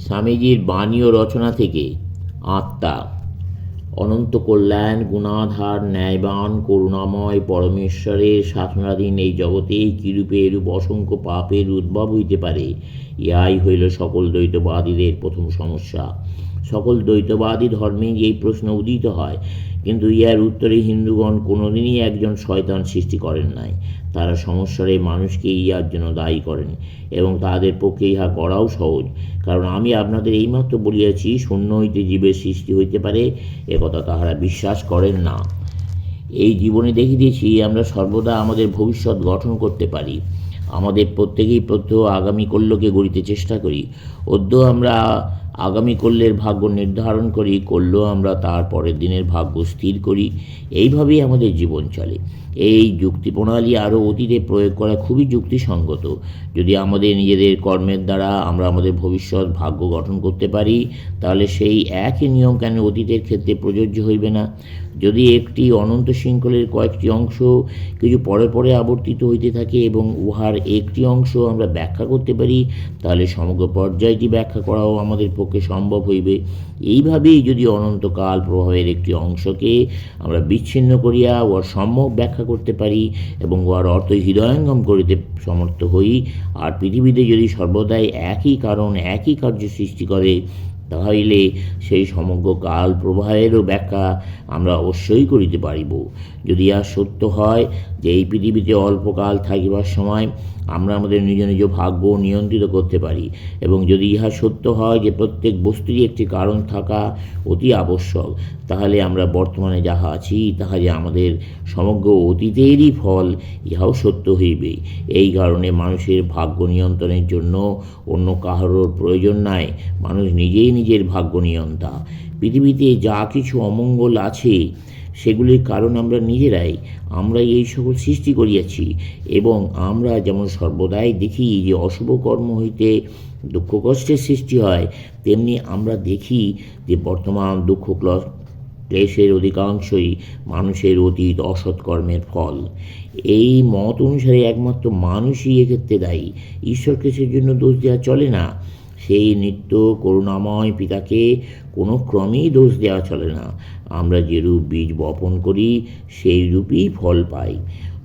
স্বামীজির বাণী ও রচনা থেকে আত্মা, অনন্ত কল্যাণ, গুণাধার, ন্যায়বান, করুণাময় পরমেশ্বরের শাসনাধীন এই জগতে কিরূপে এরূপ অসংখ্য পাপের উদ্ভব হইতে পারে ইয়াই হইল সকল দ্বৈতবাদীদের প্রথম সমস্যা। সকল দ্বৈতবাদী ধর্মে এই প্রশ্ন উদিত হয় কিন্তু ইহার উত্তরে হিন্দুগণ কোনোদিনই একজন শয়তান সৃষ্টি করেন নাই। তারা সমস্যারে মানুষকে ইহার জন্য দায়ী করেন এবং তাদের পক্ষে ইহা করাও সহজ। কারণ আমি আপনাদের এইমাত্র বলিয়াছি, শূন্য হইতে জীবের সৃষ্টি হইতে পারে একথা তাহারা বিশ্বাস করেন না। এই জীবনে দেখিতেছি আমরা সর্বদা আমাদের ভবিষ্যৎ গঠন করতে পারি। আমাদের প্রত্যেকেই প্রত্যহ আগামী কল্যকে গড়িতে চেষ্টা করি। অদ্য আমরা আগামী কল্যের ভাগ্য নির্ধারণ করি কল্য আমরা তার পরের দিনের ভাগ্য স্থির করি। এইভাবেই আমাদের জীবন চলে। এই যুক্তি প্রণালী আরও অতীতে প্রয়োগ করা খুবই যুক্তিসঙ্গত। যদি আমাদের নিজেদের কর্মের দ্বারা আমরা আমাদের ভবিষ্যৎ ভাগ্য গঠন করতে পারি, তাহলে সেই একই নিয়ম কেন অতীতের ক্ষেত্রে প্রযোজ্য হইবে না? যদি একটি অনন্ত শৃঙ্খলের কয়েকটি অংশ কিছু পরে পরে আবর্তিত হইতে থাকে এবং উহার একটি অংশ আমরা ব্যাখ্যা করতে পারি, তাহলে সমগ্র পর্যায়টি ব্যাখ্যা করাও আমাদের পক্ষে সম্ভব হইবে। এইভাবেই যদি অনন্তকাল প্রভাবের একটি অংশকে আমরা বিচ্ছিন্ন করিয়া উহার সম্যক ব্যাখ্যা করতে পারি এবং উহার অর্থ হৃদয়ঙ্গম করিতে সমর্থ হই, আর পৃথিবীতে যদি সর্বদাই একই কারণ, একই কার্য সৃষ্টি করে তাহলে সেই সমগ্র কাল প্রবাহেরও ব্যাখ্যা আমরা অবশ্যই করিতে পারিব। যদি আর সত্য হয় যে এই পৃথিবীতে অল্পকাল থাকিবার সময় আমরা আমাদের নিজ নিজ ভাগ্য নিয়ন্ত্রিত করতে পারি এবং যদি ইহা সত্য হয় যে প্রত্যেক বস্তুরই একটি কারণ থাকা অতি আবশ্যক, তাহলে আমরা বর্তমানে যাহা আছি, তাহা যে আমাদের সমগ্র অতীতেরই ফল, ইহাও সত্য হইবে। এই কারণে মানুষের ভাগ্য নিয়ন্ত্রণের জন্য অন্য কাহারোর প্রয়োজন নাই। মানুষ নিজেই নিজের ভাগ্য নিয়ন্তা। পৃথিবীতে যা কিছু অমঙ্গল আছে, সেগুলির কারণ আমরা নিজেরাই। আমরা এই সকল সৃষ্টি করিয়াছি এবং আমরা যেমন সর্বদাই দেখি যে অশুভ কর্ম হইতে দুঃখ কষ্টের সৃষ্টি হয়, তেমনি আমরা দেখি যে বর্তমান দুঃখ ক্ল- ক্লেশের অধিকাংশই মানুষের অতীত অসৎ কর্মের ফল। এই মত অনুসারে একমাত্র মানুষই এক্ষেত্রে দায়ী। ঈশ্বর ঈশ্বরকে সেজন্য দোষ দেওয়া চলে না? সেই নিত্য করুণাময় পিতাকে কোনো ক্রমেই দোষ দেওয়া চলে না। আমরা যেরূপ বীজ বপন করি, সেই রূপই ফল পাই।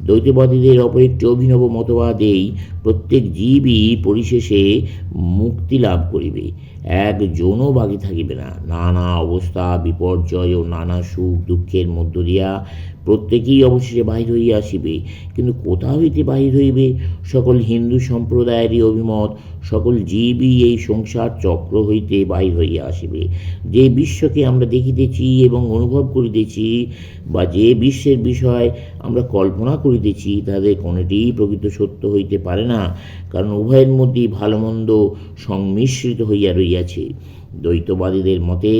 দ্বৈতবাদীদের অপর একটি অভিনব মতবাদেই প্রত্যেক জীবই পরিশেষে মুক্তি লাভ করিবে। এক যৌনও বাকি থাকিবে না। নানা অবস্থা, বিপর্যয় ও নানা সুখ দুঃখের মধ্য দিয়া প্রত্যেকেই অবশেষে বাহির হইয়া আসিবে। কিন্তু কোথা হইতে বাহির হইবে? সকল হিন্দু সম্প্রদায়েরই অভিমত, সকল জীবই এই সংসার চক্র হইতে বাহির হইয়া আসিবে। যে বিশ্বকে আমরা দেখিতেছি এবং অনুভব করিতেছি বা যে বিশ্বের বিষয় আমরা কল্পনা করিতেছি, তাদের কোনোটিই প্রকৃত সত্য হইতে পারে না। কারণ উভয়ের মধ্যেই ভালো মন্দ সংমিশ্রিত হইয়া রইয়াছে দ্বৈতবাদীদের মতে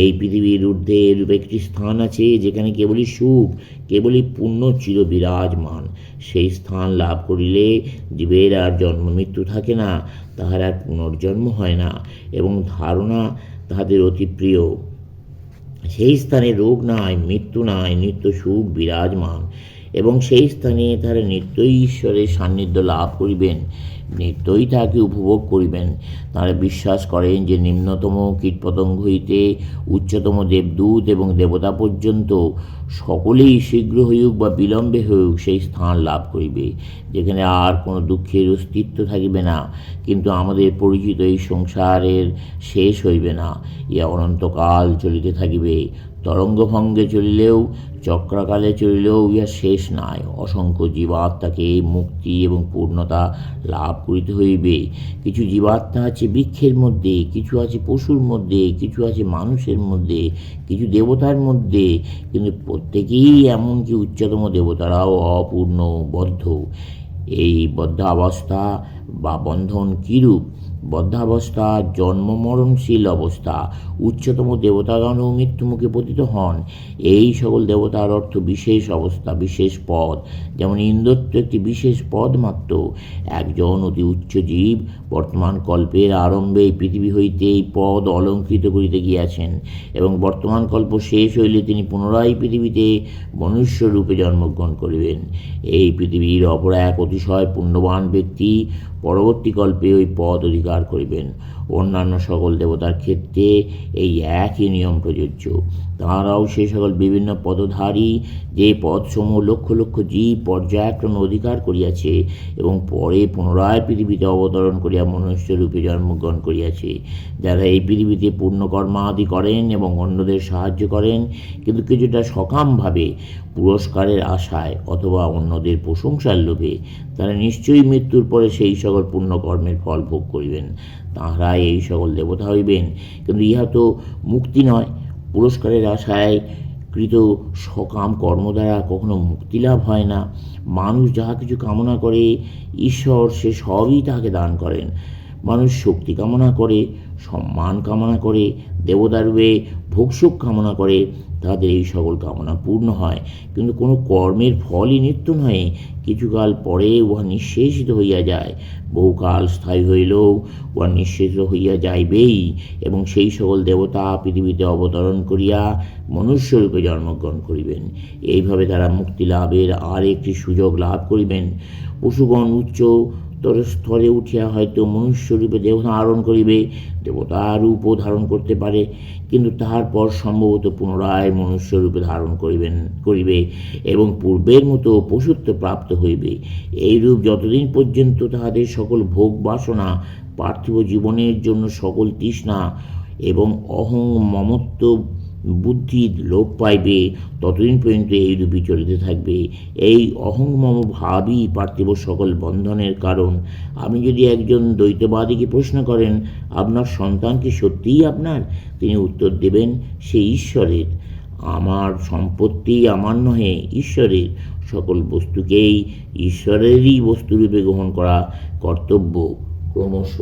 এই পৃথিবীর ঊর্ধ্বে এরূপ একটি স্থান আছে যেখানে কেবলই সুখ, কেবলই পুণ্য চির বিরাজমান সেই স্থান লাভ করিলে জীবের আর জন্ম মৃত্যু থাকে না, তাহার আর পুনর্জন্ম হয় না এবং ধারণা তাহাদের অতি প্রিয়। সেই স্থানে রোগ নাই, মৃত্যু নাই, নিত্য সুখ বিরাজমান। এবং সেই স্থানে তারা নিত্যই ঈশ্বরের সান্নিধ্য লাভ করিবেন, নিত্যই তাহাকে উপভোগ করিবেন। তারা বিশ্বাস করেন যে নিম্নতম কীটপতঙ্গ হইতে উচ্চতম দেবদূত এবং দেবতা পর্যন্ত সকলেই শীঘ্র হইউক বা বিলম্বে হইউক সেই স্থান লাভ করিবে, যেখানে আর কোনো দুঃখের অস্তিত্ব থাকিবে না। কিন্তু আমাদের পরিচিত এই সংসারের শেষ হইবে না ইয়া অনন্তকাল চলিতে থাকিবে। তরঙ্গভঙ্গে চলিলেও, চক্রাকালে চলিলেও ইহা শেষ নাই। অসংখ্য জীবাত্মাকে মুক্তি এবং পূর্ণতা লাভ করিতে হইবে। কিছু জীবাত্মা আছে বৃক্ষের মধ্যে, কিছু আছে পশুর মধ্যে, কিছু আছে মানুষের মধ্যে, কিছু দেবতার মধ্যে, কিন্তু প্রত্যেকেই এমনকি উচ্চতম দেবতারাও অপূর্ণ বদ্ধ। এই বদ্ধাবস্থা বা বন্ধন কীরূপ? বদ্ধাবস্থা জন্ম মরণশীল অবস্থা, উচ্চতম দেবতাগণও মৃত্যুমুখে পতিত হন। এই সকল দেবতার অর্থ বিশেষ অবস্থা, বিশেষ পদ। যেমন ইন্দ্রত্ব একটি বিশেষ পদ মাত্র। একজন অতি উচ্চ জীব বর্তমান কল্পের আরম্ভে এই পৃথিবী হইতে এই পদ অলঙ্কৃত করিতে গিয়াছেন এবং বর্তমান কল্প শেষ হইলে তিনি পুনরায় পৃথিবীতে মনুষ্য রূপে জন্মগ্রহণ করিবেন। এই পৃথিবীর অপর এক অতিশয় পুণ্যবান ব্যক্তি পরবর্তী কল্পে ওই পদ অধিকার করিবেন। অন্যান্য সকল দেবতার ক্ষেত্রে এই একই নিয়ম প্রযোজ্য। তাঁরাও সেই সকল বিভিন্ন পদধারী, যে পদসমূহ লক্ষ লক্ষ জীব পর্যায়ক্রমে অধিকার করিয়াছে এবং পরে পুনরায় পৃথিবীতে অবতরণ করিয়া মনুষ্যরূপে জন্মগ্রহণ করিয়াছে। যারা এই পৃথিবীতে পুণ্যকর্মাদি করেন এবং অন্যদের সাহায্য করেন, কিন্তু কিছুটা সকামভাবে পুরস্কারের আশায় অথবা অন্যদের প্রশংসার লোভে তারা নিশ্চয়ই মৃত্যুর পরে সেই সকল পুণ্যকর্মের ফল ভোগ করিবেন। তাহারা এই সকল দেবতা হইবেন। কিন্তু ইহা তো মুক্তি নয়। পুরস্কারের আশায় কৃত সকাম কর্ম দ্বারা কখনো মুক্তি লাভ হয় না। মানুষ যাহা কিছু কামনা করে, ঈশ্বর সে সবই তাহাকে দান করেন। মানুষ শক্তি কামনা করে সম্মান কামনা করে দেবদারূপে ভোগসুখ কামনা করে, তাদের এই সকল কামনা পূর্ণ হয়। কিন্তু কোনো কর্মের ফলই নিত্য নয় কিছুকাল পরে উহা নিঃশেষিত হইয়া যায়। বহুকাল স্থায়ী হইলেও উহা নিঃশেষিত হইয়া যাইবেই এবং সেই সকল দেবতা পৃথিবীতে অবতরণ করিয়া মনুষ্যরূপে জন্মগ্রহণ করিবেন। এইভাবে তারা মুক্তি লাভের আর একটি সুযোগ লাভ করিবেন। পশুগণ উচ্চ তর স্তরে উঠিয়া হয়তো মনুষ্যরূপে দেহ ধারণ করিবে দেবতার রূপও ধারণ করতে পারে, কিন্তু তাহার পর সম্ভবত পুনরায় মনুষ্যরূপে ধারণ করিবেন, করিবে এবং পূর্বের মতো পশুত্ব প্রাপ্ত হইবে। এই রূপ যতদিন পর্যন্ত তাহাদের সকল ভোগ বাসনা পার্থিব জীবনের জন্য সকল তৃষ্ণা এবং অহং মমত্ব বুদ্ধি লোপ পাইবে, ততদিন পর্যন্ত এই রূপই চলিতে থাকবে। এই অহংমম ভাবই পার্থিব সকল বন্ধনের কারণ। আপনি যদি একজন দ্বৈতবাদীকে প্রশ্ন করেন, আপনার সন্তান কি সত্যিই আপনার? তিনি উত্তর দেবেন, সে ঈশ্বরের। আমার সম্পত্তি আমার নহে, ঈশ্বরের। সকল বস্তুকেই ঈশ্বরেরই বস্তুরূপে গ্রহণ করা কর্তব্য ক্রমশ।